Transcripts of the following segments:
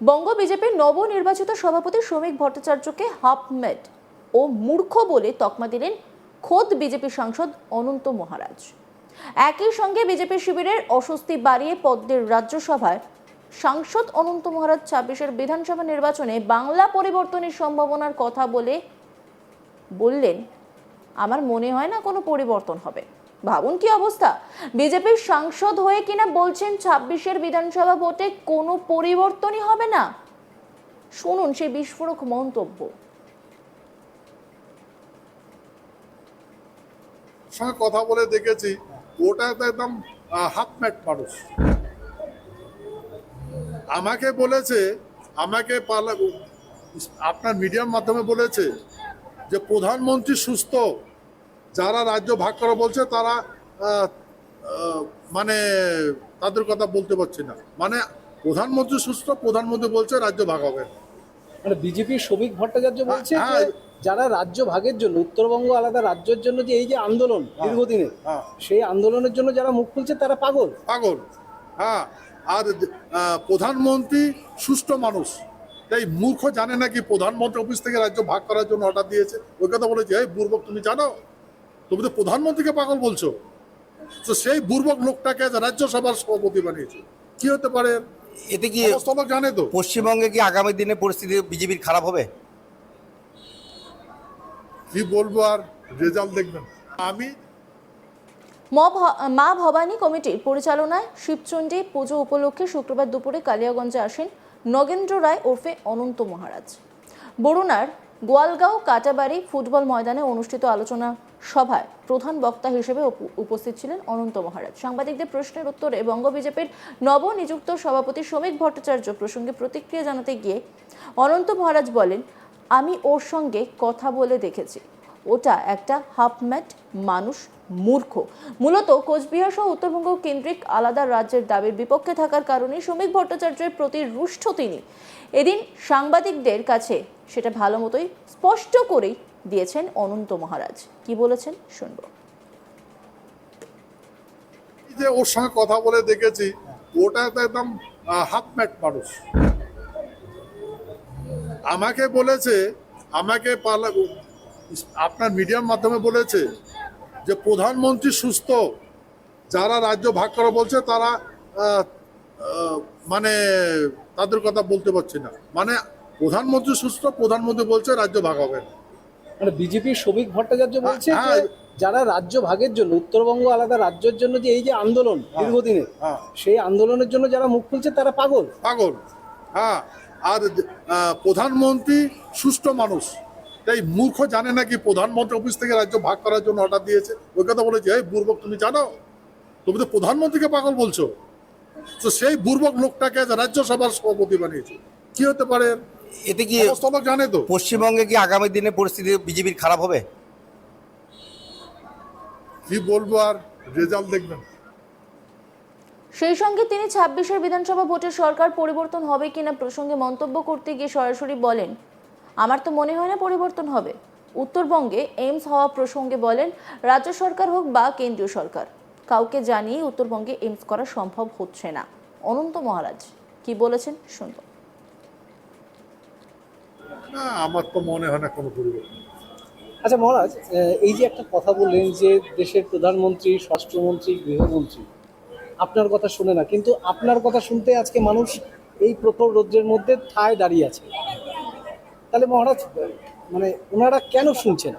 বঙ্গ বিজেপির নবনির্বাচিত সভাপতি শ্রমিক ভট্টাচার্যকে হাফমেট ও মূর্খ বলে তকমা দিলেন খোদ বিজেপি সাংসদ অনন্ত মহারাজ। একই সঙ্গে বিজেপি শিবিরের অস্বস্তি বাড়িয়ে পদ্মের রাজ্যসভায় সাংসদ অনন্ত মহারাজ ছাব্বিশের বিধানসভা নির্বাচনে বাংলা পরিবর্তনের সম্ভাবনার কথা বলে বললেন, আমার মনে হয় না কোনো পরিবর্তন হবে। ভাবুন কি অবস্থা? বিজেপির সাংসদ হয়ে কিনা বলছেন ছাব্বিশের বিধানসভা ভোটে কোনো পরিবর্তনই হবে না? শুনুন সেই বিস্ফোরক মন্তব্য। সঙ্গে কথা বলে দেখেছি ওটা তো একদম হাফ ম্যাট মানুষ। আমাকে বলেছে, আমাকে আপনার মিডিয়ার মাধ্যমে বলেছে যে প্রধানমন্ত্রী সুস্থ। যারা রাজ্য ভাগ করা বলছে তারা মানে তাদের কথা বলতে পারছি না। মানে প্রধানমন্ত্রী সুস্থ প্রধানমন্ত্রী বলছে রাজ্য ভাগ হবে। মানে বিজেপির শ্রমিক ভট্টাচার্য বলছে হ্যাঁ। যারা রাজ্য ভাগের জন্য উত্তরবঙ্গ আলাদা রাজ্যের জন্য যে এই যে আন্দোলন দীর্ঘদিনের হ্যাঁ। সেই আন্দোলনের জন্য যারা মুখ খুলছে তারা পাগল। পাগল হ্যাঁ। আর প্রধানমন্ত্রী সুষ্ঠু মানুষ। তাই মূর্খ জানে নাকি প্রধানমন্ত্রী অফিস থেকে রাজ্য ভাগ করার জন্য অর্ডার দিয়েছে। ওই কথা বলেছে এই বুর্বক তুমি জানো? তুমি তো প্রধানমন্ত্রীকে পাগল বলছো। তো সেই বুর্বক লোকটাকে রাজ্যসভার সভাপতি বানিয়েছে। কি হতে পারে? এতে কি জানে তো। পশ্চিমবঙ্গে কি আগামী দিনে পরিস্থিতি বিজেপির খারাপ হবে? কি বলব আর রেজাল্ট দেখবেন। আমি ভ- মা ভবানী কমিটির পরিচালনায় শিবচণ্ডী পুজো উপলক্ষে শুক্রবার দুপুরে কালিয়াগঞ্জে আসেন নগেন্দ্র রায় ওরফে অনন্ত মহারাজ। বরুণার গোয়ালগাঁও কাটাবাড়ি ফুটবল ময়দানে অনুষ্ঠিত আলোচনা সভায় প্রধান বক্তা হিসেবে উপ- উপস্থিত ছিলেন অনন্ত মহারাজ। সাংবাদিকদের প্রশ্নের উত্তরে বঙ্গ বিজেপির নবনিযুক্ত সভাপতি শ্রমিক ভট্টাচার্য প্রসঙ্গে প্রতিক্রিয়া জানাতে গিয়ে অনন্ত মহারাজ বলেন, আমি ওর সঙ্গে কথা বলে দেখেছি। ওটা একটা হাফম্যাট মানুষ মূর্খ। মূলত কোচবিহার সহ উত্তরবঙ্গ কেন্দ্রিক আলাদা রাজ্যের দাবির বিপক্ষে থাকার কারণে শ্রমিক ভট্টাচার্যের প্রতি রুষ্ট তিনি। এদিন সাংবাদিকদের কাছে সেটা ভালো মতোই স্পষ্ট করেই দিয়েছেন অনন্ত মহারাজ। কি বলেছেন? শুনব। যে ওর সঙ্গে কথা বলে দেখেছি, ওটা তো একদম হাফ ম্যাট মানুষ। আমাকে বলেছে, আমাকে আপনার মিডিয়ার মাধ্যমে বলেছে যে প্রধানমন্ত্রী সুস্থ, যারা রাজ্য ভাগ করা বলছে তারা মানে তাদের কথা বলতে পারছি না। মানে প্রধানমন্ত্রী সুস্থ, প্রধানমন্ত্রী বলছে রাজ্য ভাগ হবে না। মানে বিজেপির শ্রমিক ভট্টাচার্য বলছে যে হ্যাঁ। যারা রাজ্য ভাগের জন্য উত্তরবঙ্গ আলাদা রাজ্যের জন্য যে এই যে আন্দোলন দীর্ঘদিনের হ্যাঁ। সেই আন্দোলনের জন্য যারা মুখ খুলছে তারা পাগল। পাগল হ্যাঁ। আর প্রধানমন্ত্রী সুষ্ঠু মানুষ। তাই মূর্খ জানে নাকি প্রধানমন্ত্রী অফিস থেকে রাজ্য ভাগ করার জন্য অর্ডার দিয়েছে। ওই কথা বলেছে এই বুর্বক তুমি জানো? তুমি তো প্রধানমন্ত্রীকে পাগল বলছো। তো সেই বুর্বক লোকটাকে রাজ্যসভার সভাপতি বানিয়েছে। কি হতে পারে? এতে কি জানে তো। পশ্চিমবঙ্গে কি আগামী দিনে পরিস্থিতি বিজেপির খারাপ হবে? কি বলব আর রেজাল্ট দেখবেন। সেই সঙ্গে তিনি ছাব্বিশের বিধানসভা ভোটের সরকার পরিবর্তন হবে কিনা প্রসঙ্গে মন্তব্য করতে গিয়ে সরাসরি বলেন আমার তো মনে হয় না পরিবর্তন হবে। উত্তরবঙ্গে এইমস হওয়া প্রসঙ্গে বলেন রাজ্য সরকার হোক বা কেন্দ্রীয় সরকার কাউকে জানিয়ে উত্তরবঙ্গে এইমস করা সম্ভব হচ্ছে না। অনন্ত মহারাজ কি বলেছেন শুনব। না আমার তো মনে হয় না কোনো পরিবর্তন। আচ্ছা মহারাজ এই যে একটা কথা বললেন যে দেশের প্রধানমন্ত্রী স্বরাষ্ট্রমন্ত্রী গৃহমন্ত্রী আপনার কথা শুনে না কিন্তু আপনার কথা শুনতে আজকে মানুষ এই প্রখর রৌদ্রের মধ্যে ঠায় দাঁড়িয়ে আছে। তাহলে মহারাজ মানে ওনারা কেন শুনছেন?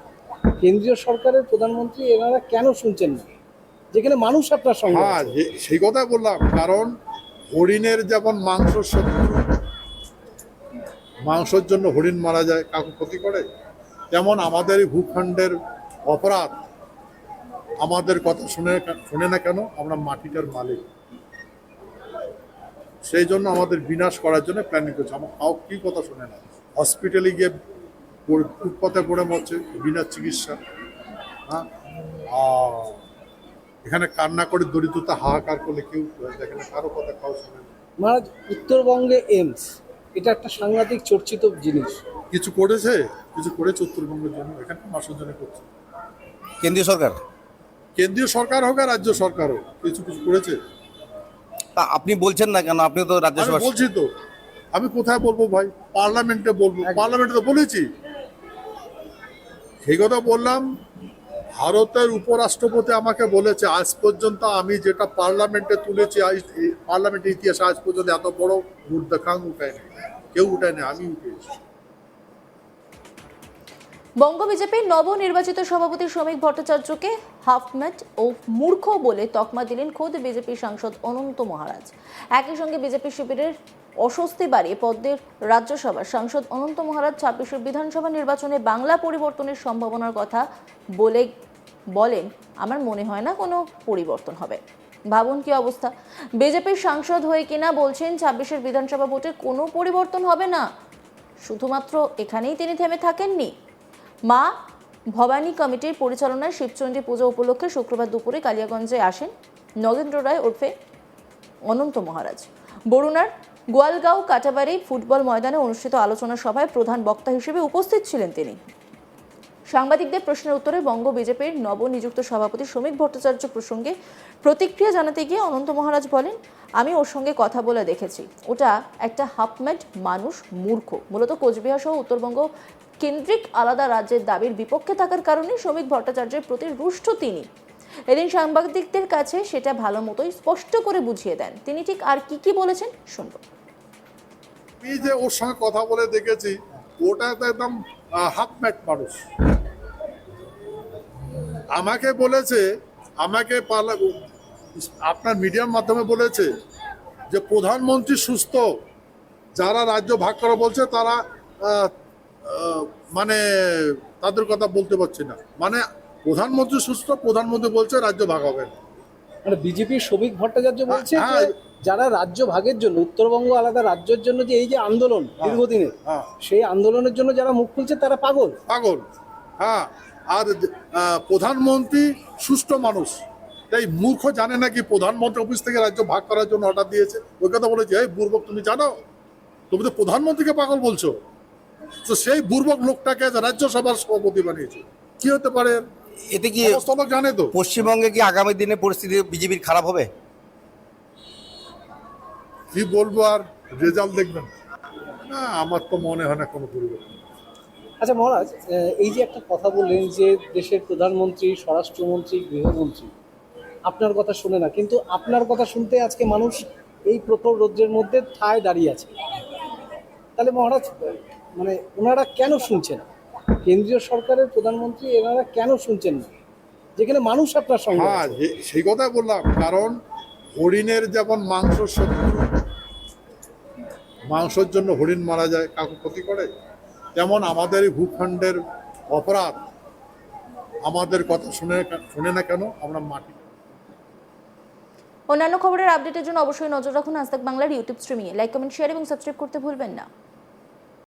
কেন্দ্রীয় সরকারের প্রধানমন্ত্রী এনারা কেন শুনছেন না? যেখানে মানুষ আপনার সঙ্গে হ্যাঁ সেই কথা বললাম কারণ হরিণের যেমন মাংস শত্রু মাংসের জন্য হরিণ মারা যায়, কাউকে ক্ষতি করে? তেমন আমাদের এই ভূখণ্ডের অপরাধ, আমাদের কথা শুনে শুনে না কেন? আমরা মাটিটার মালিক। সেই জন্য আমাদের বিনাশ করার জন্য প্ল্যানিং করছে। আমার কাউ কি কথা শুনে না। হসপিটালে গিয়ে ফুটপাতে পড়ে মরছে, বিনা চিকিৎসা। হ্যাঁ? আর এখানে কান্না করে দরিদ্রতা হাহাকার করলে কেউ দেখে না, কারও কথা কাউ শোনে না। মহারাজ, উত্তরবঙ্গে এইমস এটা একটা সাংঘাতিক চর্চিত জিনিস। কিছু করেছে? কিছু করেছে উত্তরবঙ্গের জন্য? এখানে মাসের জন্য করছে? কেন্দ্রীয় সরকার? কেন্দ্রীয় সরকার হোক আর রাজ্য সরকার হোক কিছু কিছু করেছে। তা আপনি বলছেন না কেন? আপনি তো আমি রাজ্যসভা বলছি তো আমি কোথায় বলব ভাই? পার্লামেন্টে বলব পার্লামেন্টে তো বলেছি। সেই কথা বললাম ভারতের উপরাষ্ট্রপতি আমাকে বলেছে, আজ পর্যন্ত আমি যেটা পার্লামেন্টে তুলেছি পার্লামেন্টের ইতিহাসে আজ পর্যন্ত এত বড় রুদ্রখাং উঠায়নি কেউ উঠায়নি আমি উঠেছি বঙ্গ বিজেপির নবনির্বাচিত সভাপতি শ্রমিক ভট্টাচার্যকে হাফম্যাট ও মূর্খ বলে তকমা দিলেন খোদ বিজেপি সাংসদ অনন্ত মহারাজ। একই সঙ্গে বিজেপি শিবিরের অস্বস্তি বাড়িয়ে পদ্মের রাজ্যসভার সাংসদ অনন্ত মহারাজ ছাব্বিশের বিধানসভা নির্বাচনে বাংলা পরিবর্তনের সম্ভাবনার কথা বলে বলেন, আমার মনে হয় না কোনো পরিবর্তন হবে। ভাবুন কি অবস্থা? বিজেপির সাংসদ হয়ে কিনা বলছেন ছাব্বিশের বিধানসভা ভোটে কোনো পরিবর্তন হবে না। শুধুমাত্র এখানেই তিনি থেমে থাকেননি। মা ভবানী কমিটির পরিচালনায় শিবচণ্ডী পুজো উপলক্ষে শুক্রবার দুপুরে কালিয়াগঞ্জে আসেন নগেন্দ্র রায় ওরফে অনন্ত মহারাজ। বরুণার গোয়ালগাঁও কাটাবাড়ি ফুটবল ময়দানে অনুষ্ঠিত আলোচনা সভায় প্রধান বক্তা হিসেবে উপস্থিত ছিলেন তিনি। সাংবাদিকদের প্রশ্নের উত্তরে বঙ্গ বিজেপির নবনিযুক্ত সভাপতি শ্রমিক ভট্টাচার্য প্রসঙ্গে প্রতিক্রিয়া জানাতে গিয়ে অনন্ত মহারাজ বলেন, আমি ওর সঙ্গে কথা বলে দেখেছি। ওটা একটা হাফম্যাড মানুষ মূর্খ। মূলত কোচবিহার সহ উত্তরবঙ্গ কেন্দ্রিক আলাদা রাজ্যের দাবির বিপক্ষে থাকার কারণে শ্রমিক ভট্টাচার্যের প্রতি রুষ্ট তিনি। এদিন সাংবাদিকদের কাছে সেটা ভালো মতোই স্পষ্ট করে বুঝিয়ে দেন। তিনি ঠিক আর কি কি বলেছেন শুনব। আমি যে ওর সঙ্গে কথা বলে দেখেছি, ওটা তো একদম হাফ ম্যাট মানুষ। আমাকে বলেছে, আমাকে আপনার মিডিয়ার মাধ্যমে বলেছে যে প্রধানমন্ত্রী সুস্থ, যারা রাজ্য ভাগ করা বলছে তারা মানে তাদের কথা বলতে পারছি না। মানে প্রধানমন্ত্রী সুস্থ প্রধানমন্ত্রী বলছে রাজ্য ভাগ হবে মানে বিজেপির শ্রমিক ভট্টাচার্য বলছে হ্যাঁ। যারা রাজ্য ভাগের জন্য উত্তরবঙ্গ আলাদা রাজ্যের জন্য যে এই যে আন্দোলন দীর্ঘদিনের হ্যাঁ। সেই আন্দোলনের জন্য যারা মুখ খুলছে তারা পাগল। পাগল হ্যাঁ। আর প্রধানমন্ত্রী সুষ্ঠু মানুষ। তাই মূর্খ জানে নাকি প্রধানমন্ত্রী অফিস থেকে রাজ্য ভাগ করার জন্য অর্ডার দিয়েছে। ওই কথা বলেছে এই বুর্বক তুমি জানো? তুমি তো প্রধানমন্ত্রীকে পাগল বলছো। তো সেই বুর্বক লোকটাকে রাজ্যসভার সভাপতি বানিয়েছে। কি হতে পারে? এতে কি জানে তো। পশ্চিমবঙ্গে কি আগামী দিনে পরিস্থিতি বিজেপির খারাপ হবে? কি বলব আর রেজাল্ট দেখবেন। না আমার তো মনে হয় না কোনো পরিবর্তন। আচ্ছা মহারাজ এই যে একটা কথা বললেন যে দেশের প্রধানমন্ত্রী স্বরাষ্ট্রমন্ত্রী গৃহমন্ত্রী আপনার কথা শুনে না কিন্তু আপনার কথা শুনতে আজকে মানুষ এই প্রখর রৌদ্রের মধ্যে ঠায় দাঁড়িয়ে আছে। তাহলে মহারাজ মানে ওনারা কেন শুনছেন? কেন্দ্রীয় সরকারের প্রধানমন্ত্রী এনারা কেন শুনছেন না? যেখানে মানুষ আপনার সঙ্গে হ্যাঁ সেই কথাই বললাম। কারণ হরিণের যেমন মাংস শত্রু মাংসের জন্য হরিণ মারা যায় কাকু ক্ষতি করে তেমন আমাদের এই ভূখণ্ডের অপরাধ আমাদের কথা শুনে শুনে না কেন আমরা মাটি। অন্যান্য খবরের আপডেটের জন্য অবশ্যই নজর রাখুন আজ তাক বাংলার ইউটিউব স্ট্রিমিংয়ে। লাইক কমেন্ট শেয়ার এবং সাবস্ক্রাইব করতে ভুলবেন না।